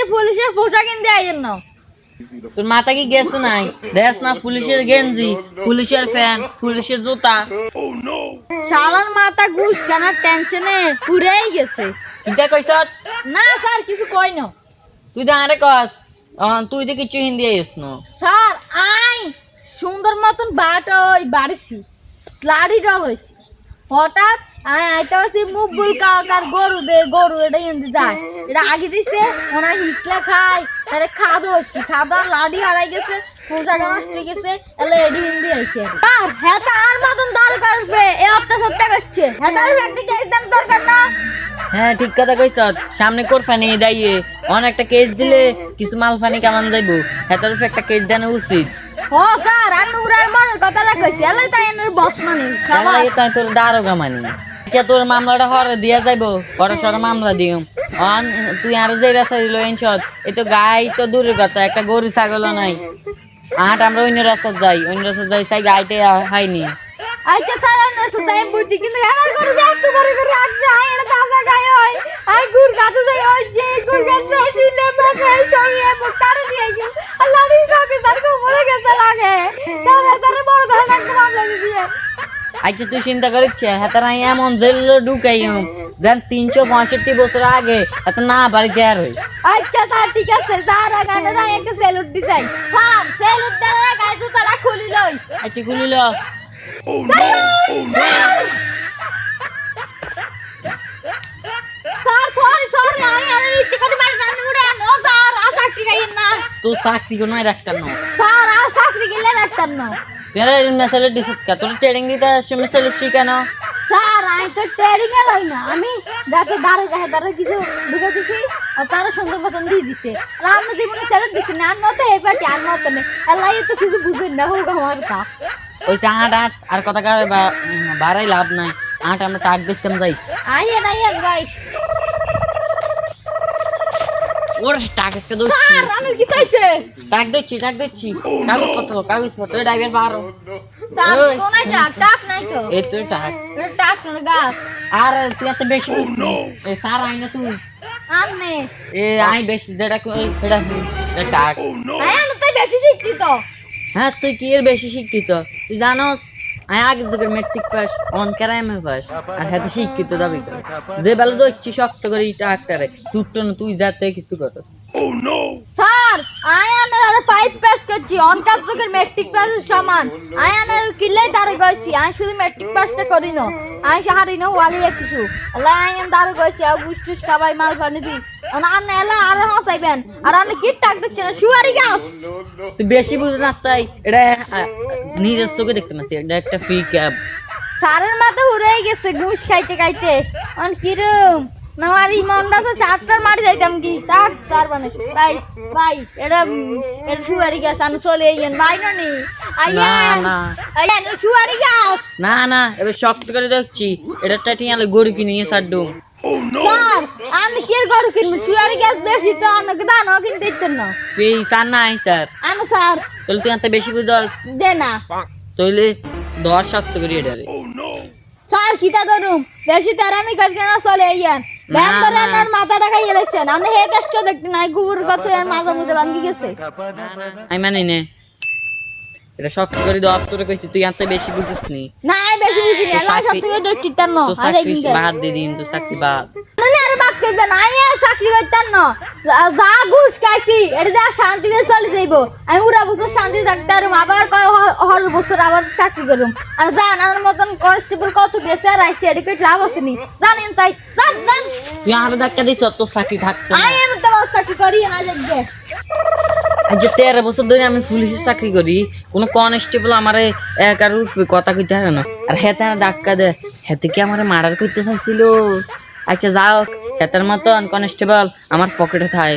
যে পুলিশের পোশাক কিনতে আইয়েন না। তোর মাথা কি গেছে নাই? দেখ না পুলিশের গেঞ্জি পুলিশের ফ্যান পুলিশের জুতা। শালার মাথা ঘুষ কেনার টেনশনে পুরেই গেছে। না স্যার কিছু কই না। তুই তো আরে কস। তুই তো কিছু হিন্দি আইস না। স্যার আই সুন্দর মতন বাট ওই বাড়িছি। লাড়ি ডগ হঠাৎ আইতে পারছি মুখ কার গরু দে গরু এটা যায়। এটা আগে দিছে ওনা হিসলা খায় তারে খাদো হচ্ছে খাদো লাড়ি হারাই গেছে পোশাক নষ্ট হয়ে গেছে এলে এডি হিন্দি আইছে। আর হ্যাঁ তো আর মতন দরকার আসবে এ হপ্তা করছে। হ্যাঁ একটা কেস দরকার না? হ্যাঁ ঠিক কথা কইস সামনে কোর ফানি দাইয়ে অন একটা কেস দিলে কিছু মাল ফানি কেমন যাইবো? হেতার উপরে একটা কেস দেন উচিত। ও স্যার আর নুরার মনের কথা রাখাইছি এলে তাই এনের বস মানে খাবার তাই তোর দারোগা মানি। আচ্ছা তোর মামলাটা হরে দিয়া যাইবো। বড় সড় মামলা দিও অন, তুই আর যে রাস্তা দিল এনছত এ তো গাই তো দূরের কথা, একটা গরু ছাগল নাই। আট আমরা অন্য রাস্তা যাই, অন্য রাস্তা যাই, তাই গাইতে হাইনি আচ্ছা সঙ্গে মুক্তারে দিয়ে গেল আল্লাহ রে কাকে স্যার কো মরে গেছে লাগে তাহলে স্যার বড় ধরনের একটা মামলা দিয়ে আচ্ছা তুই চিন্তা করিস হেতার আমি এমন জেল ঢুকাই যেন তিনশো পঁয়ষট্টি বছর আগে এত না বাড়িতে আর হই আচ্ছা স্যার ঠিক আছে স্যার আগানে না একটা সেলুট দি যাই স্যার সেলুট দেওয়া গায়ে জুতাটা খুলি লই আচ্ছা খুলিল স্যার সরি সরি আমি আর ইচ্ছে করে মারি না উড়ে নো স্যার আর চাকরি গাইন না তোর চাকরি কোনো রাখতাম না স্যার আর চাকরি গেলে রাখতাম না তোরা মেসালে ডিসিট কা তোর ট্রেনিং দিতে আসছে মেসালে শিখানো স্যার আমি তো ট্রেডিং এ লই না আমি যাতে কিছু ঢুকে দিছি আর তারা সুন্দর মতন দিয়ে দিছে আর জীবনে দিছি না এই নতে নেই আল্লাহ তো কিছু বুঝেন না হোক আমার তা ওই আট আট আর কথা বাড়াই লাভ নাই আট আমরা টাক দেখতাম যাই আইয়ে না ইয়ে গাই ওর টাক একটা দৌড়ছি স্যার আমি কি চাইছে টাক দিচ্ছি টাক দিচ্ছি। কাগজপত্র কাগজপত্র ড্রাইভার বারো স্যার ওই। কোনায় টাক টাক নাই তো। এই তোর টাক। এটা টাক না গাছ। আর তুই এত বেশি এ স্যার আই না তুই। আননে এ আই বেশি যেটা কই এটা কি? এটা টাক। আই আমি তো বেশি শিখছি তো হ্যাঁ তুই কি এর বেশি শিক্ষিত? তুই জানোস? আমি আগে যুগের মেট্রিক পাস অন পাস আর হাতে শিক্ষিত দাবি করে। যে বেলা দইছি শক্ত করে ইটা আক্তারে ছুট্ট না তুই যাতে কিছু করস। স্যার আয়ানের আরে পাইপ পাস করছি অনকার যুগের মেট্রিক পাসের সমান। আয়ানের দাঁড়ে গেছি আমি শুধু মেট্রিক পাসটা করি না। আমি সাহারি না ওয়ালি কিছু। আল্লাহ আয়ান দাঁড়ে গেছি আর গুস্টুস খাবাই মাল পানি দি আন্না এলা আরও হাসাইবেন। আর আমি কি টাক দিচ্ছি না শুয়ারি গাছ। তুই বেশি বুঝ না তাই এটা নিজের চোখে দেখতে পাচ্ছি এটা একটা ফ্রি ক্যাব? সারের মাথা উড়ে গেছে ঘুষ খাইতে খাইতে। অন কিরম না আমার এই মনটা আছে চারটার মারি যাইতাম কি? টাক সার বানে। ভাই ভাই এটা এটা শুয়ারি গাছ আমি চলে আইয়েন। ভাই নি আইয়েন। আইয়েন শুয়ারি গাছ না না এবার শক্ত করে দেখছি। এটা টাটিয়ালে গরু কিনে সাড্ডুম স্যার আমি কি গরু কিনবো? চুয়ারি গাছ বেশি তো আমাকে দানো কিনতে দিতেন না। তুই এই স্যার স্যার আমি স্যার। তাহলে তুই এত বেশি বুঝস। দে না। তাহলে দশ শক্ত করে এটা স্যার কিতা ধরুম বেশি তারামি কাজ কেন চলে আইয়েন। ব্যায়াম করে আপনার মাথাটা খাইয়ে লেছেন আমি হে কষ্ট দেখতে নাই গুবুর কত এর মধ্যে ভাঙ্গি গেছে। আমি মানি নে। এটা শক্ত করে দপ্তরে তোরে কইছি তুই এত বেশি বুঝিস নি না আমি বেশি উড়া বছর শান্তি থাকতে আর আবার কয় হর বছর আবার চাকরি করুম। আর জান মতন কনস্টেবল কত গেছে আর আইসি এটা কই লাভ আছে নি? জানেন তাই জান জান। তুই আরও ধাক্কা দিস তোর চাকরি থাকতো আমি তো চাকরি করি না দেখবে আজ তেরো বছর ধরে আমি পুলিশের চাকরি করি, কোনো কনস্টেবল আমারে এক আর কথা কইতে হারে না। আর হেতে ডাক্কা দে হেতে কি আমার মার্ডার করতে চাইছিল? আচ্ছা যাও হেতার মতন কনস্টেবল আমার পকেটে থাকে